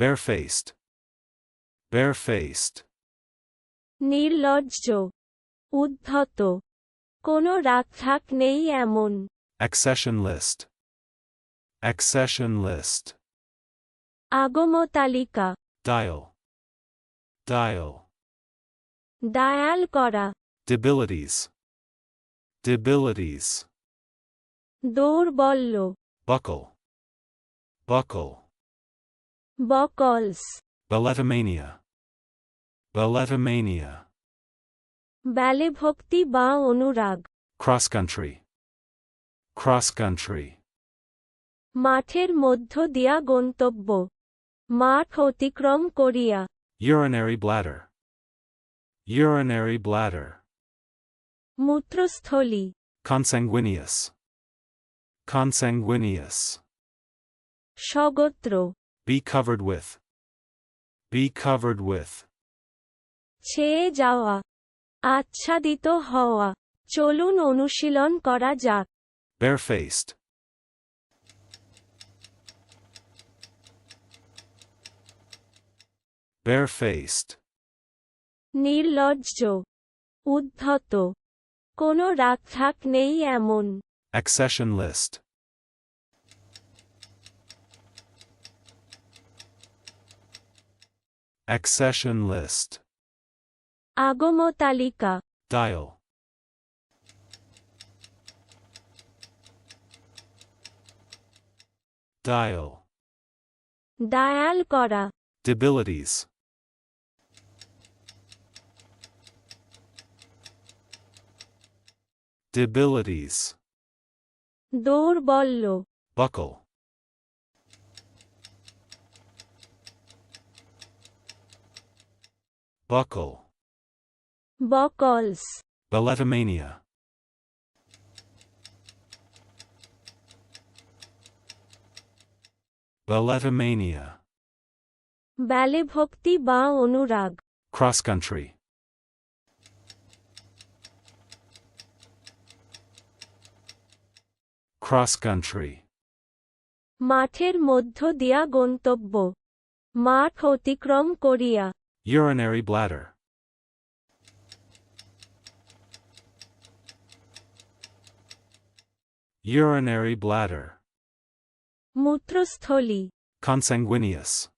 barefaced, barefaced, নির্লজ্জ উদ্ধত কোনো রাগঠাক নেই এমন accession list, accession list, আগম তালিকা dial, dial, ডায়াল করা debilities, debilities, দৌর্বল্য buckle, buckle, buckles beletomania, beletomania, ballet ভক্তি বা অনুরাগ cross country, cross country, মাঠের মধ্য দিয়া গন্তব্য মাঠ অতিক্রম করিয়া urinary bladder, urinary bladder, মূত্রস্থলী consanguineous, consanguineous, স্বগোত্র be covered with, be covered with, ছেয়ে যাওয়া আচ্ছাদিত হওয়া চলুন অনুশীলন করা যাক barefaced, barefaced, নির্লজ্জ উদ্ধত কোনো রাগঠাক নেই এমন accession list, Accession list. Agomo talika. Dial. Dial. Dial kora. Debilities. Debilities. Doorbollo. Buckle. Buckle, buckles beletomania, beletomania, ballet ভক্তি বা অনুরাগ cross country, cross country, মাঠের মধ্য দিয়া গন্তব্য মাঠ অতিক্রম করিয়া Urinary bladder. Urinary bladder. Mutrastholi. Consanguineous.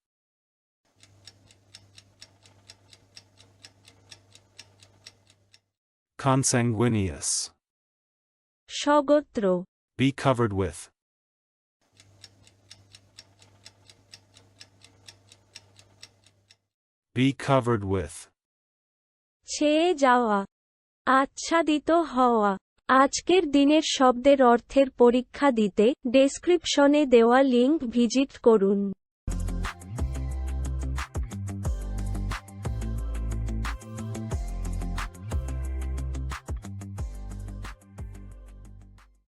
Consanguineous. Shogotro. Be covered with. Be covered with, ছেয়ে যাওয়া। আচ্ছাদিত হওয়া। আজকের দিনের শব্দের অর্থের পরীক্ষা দিতে ডেসক্রিপশনে দেওয়া লিঙ্ক ভিজিট করুন।